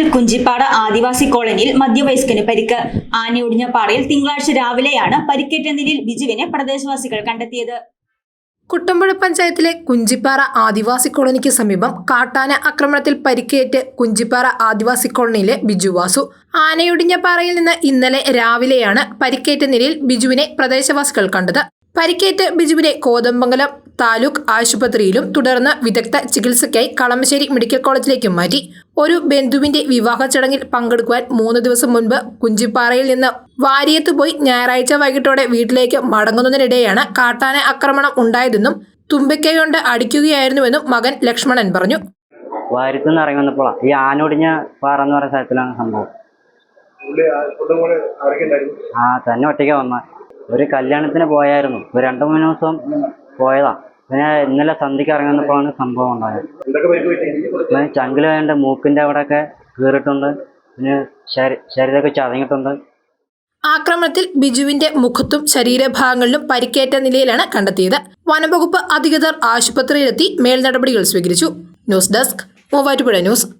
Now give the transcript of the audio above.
ആക്രമണത്തിൽ കുഞ്ചിപ്പാട ആദിവാസി കോളനിയിൽ മധ്യവയസ്കന് പരിക്ക്. ആനയൊടിഞ്ഞ പാറയിൽ തിങ്കളാഴ്ച രാവിലെയാണ് പരിക്കേറ്റ നിലയിൽ ബിജുവിനെ പ്രദേശവാസികൾ കണ്ടെത്തിയത്. കുട്ടമ്പുഴ പഞ്ചായത്തിലെ കുഞ്ചിപ്പാറ ആദിവാസി കോളനിക്ക് സമീപം കാട്ടാന ആക്രമണത്തിൽ പരിക്കേറ്റ് കുഞ്ചിപ്പാറ ആദിവാസി കോളനിയിലെ ബിജുവാസു ആനയൊടിഞ്ഞ പാറയിൽ നിന്ന് ഇന്നലെ രാവിലെയാണ് പരിക്കേറ്റ നിലയിൽ ബിജുവിനെ പ്രദേശവാസികൾ കണ്ടത്. പരിക്കേറ്റ് ബിജുവിനെ കോതമ്പംഗലം താലൂക്ക് ആശുപത്രിയിലും തുടർന്ന് വിദഗ്ധ ചികിത്സയ്ക്കായി കളമശ്ശേരി മെഡിക്കൽ കോളേജിലേക്കും മാറ്റി. ഒരു ബന്ധുവിന്റെ വിവാഹ ചടങ്ങിൽ പങ്കെടുക്കുവാൻ മൂന്ന് ദിവസം മുൻപ് കുഞ്ചിപ്പാറയിൽ നിന്ന് വാരിയത്ത് പോയി ഞായറാഴ്ച വൈകിട്ടോടെ വീട്ടിലേക്ക് മടങ്ങുന്നതിനിടെയാണ് കാട്ടാന ആക്രമണം ഉണ്ടായതെന്നും തുമ്പിക്കൈ കൊണ്ട് അടിക്കുകയായിരുന്നുവെന്നും മകൻ ലക്ഷ്മണൻ പറഞ്ഞു. ഇറങ്ങി വന്നപ്പോഴാണ് ഈ ആനൊടിഞ്ഞ പാറ എന്ന് പറയുന്ന സ്ഥലത്തിലാണ് സംഭവം. ആ തന്നെ ഒറ്റയ്ക്ക് വന്ന. ഒരു കല്യാണത്തിന് പോയായിരുന്നു. ഒരു രണ്ടു മൂന്ന് ദിവസം പോയതാ. പിന്നെ ഇന്നലെ സന്ധ്യക്ക് ഇറങ്ങുന്നപ്പോഴാണ് സംഭവം ഉണ്ടായത്. പിന്നെ ചങ്കിൽ വേണ്ട മൂക്കിന്റെ അവിടെയൊക്കെ കീറിയിട്ടുണ്ട്. പിന്നെ ശരീ- ശരീരമൊക്കെ ചതഞ്ഞിട്ടുണ്ട് ആക്രമണത്തിൽ ബിജുവിന്റെ മുഖത്തും ശരീരഭാഗങ്ങളിലും പരിക്കേറ്റ നിലയിലാണ് കണ്ടെത്തിയത്. വനംവകുപ്പ് അധികൃതർ ആശുപത്രിയിലെത്തി മേൽനടപടികൾ സ്വീകരിച്ചു. News desk Muvattupuzha news.